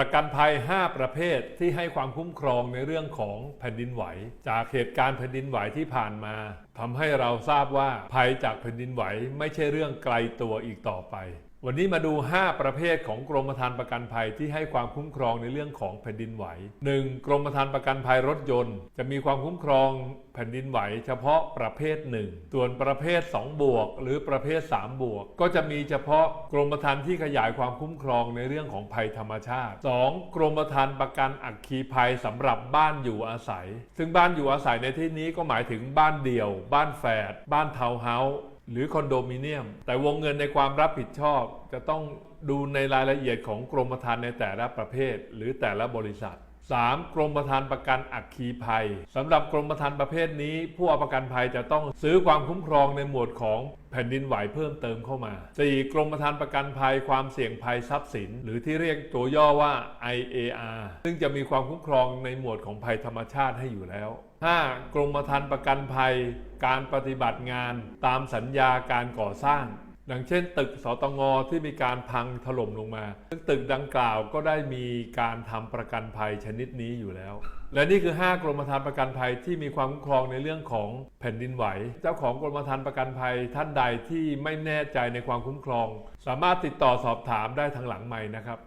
ประกันภัย 5 ประเภทที่ให้ความคุ้มครองในเรื่องของแผ่นดินไหว จากเหตุการณ์แผ่นดินไหวที่ผ่านมา ทำให้เราทราบว่าภัยจากแผ่นดินไหวไม่ใช่เรื่องไกลตัวอีกต่อไป วันนี้มาดู 5 ประเภทของกรมธรรม์ประกันภัยที่ให้ความคุ้มครองในเรื่องของแผ่นดินไหว 1. กรมธรรม์ประกันภัยรถยนต์ จะมีความคุ้มครองแผ่นดินไหวเฉพาะประเภท 1 ส่วนประเภท 2 บวก หรือประเภท 3 บวก ก็จะมีเฉพาะกรมธรรม์ที่ขยายความคุ้มครองในเรื่องของภัยธรรมชาติ 2. กรมธรรม์ประกันอัคคีภัยสำหรับบ้านอยู่อาศัย ซึ่งบ้านอยู่อาศัยในที่นี้ก็หมายถึงบ้านเดี่ยวบ้านแฝด บ้านเทาวน์เฮาส์หรือคอนโดมิเนียม แต่วงเงินในความรับผิดชอบจะต้องดูในรายละเอียดของกรมธรรม์ในแต่ละประเภท หรือแต่ละบริษัท 3. กรมธรรม์ประกันอัคคีภัยสำหรับกรมธรรม์ประเภทนี้ ผู้เอาประกันภัยจะต้องซื้อความคุ้มครองในหมวดของแผ่นดินไหวเพิ่มเติมเข้ามา 4. กรมธรรม์ประกันภัยความเสี่ยงภัยทรัพย์สิน หรือที่เรียกตัวย่อว่า IAR ซึ่งจะมีความคุ้มครองในหมวดของภัยธรรมชาติให้อยู่แล้ว 5. กรมธรรม์ประกันภัย การปฏิบัติงาน ตามสัญญาการก่อสร้าง ดังเช่น ตึกสตงที่มีการพังถล่มลงมาซึ่งตึกดังกล่าวก็ได้มีการทำประกันภัยชนิดนี้อยู่แล้ว และนี่คือ 5 กรมธรรม์ประกันภัยที่มีความคุ้มครองในเรื่องของแผ่นดินไหว เจ้าของกรมธรรม์ประกันภัยท่านใดที่ไม่แน่ใจในความคุ้มครอง สามารถติดต่อสอบถามได้ทางหลังใหม่นะครับ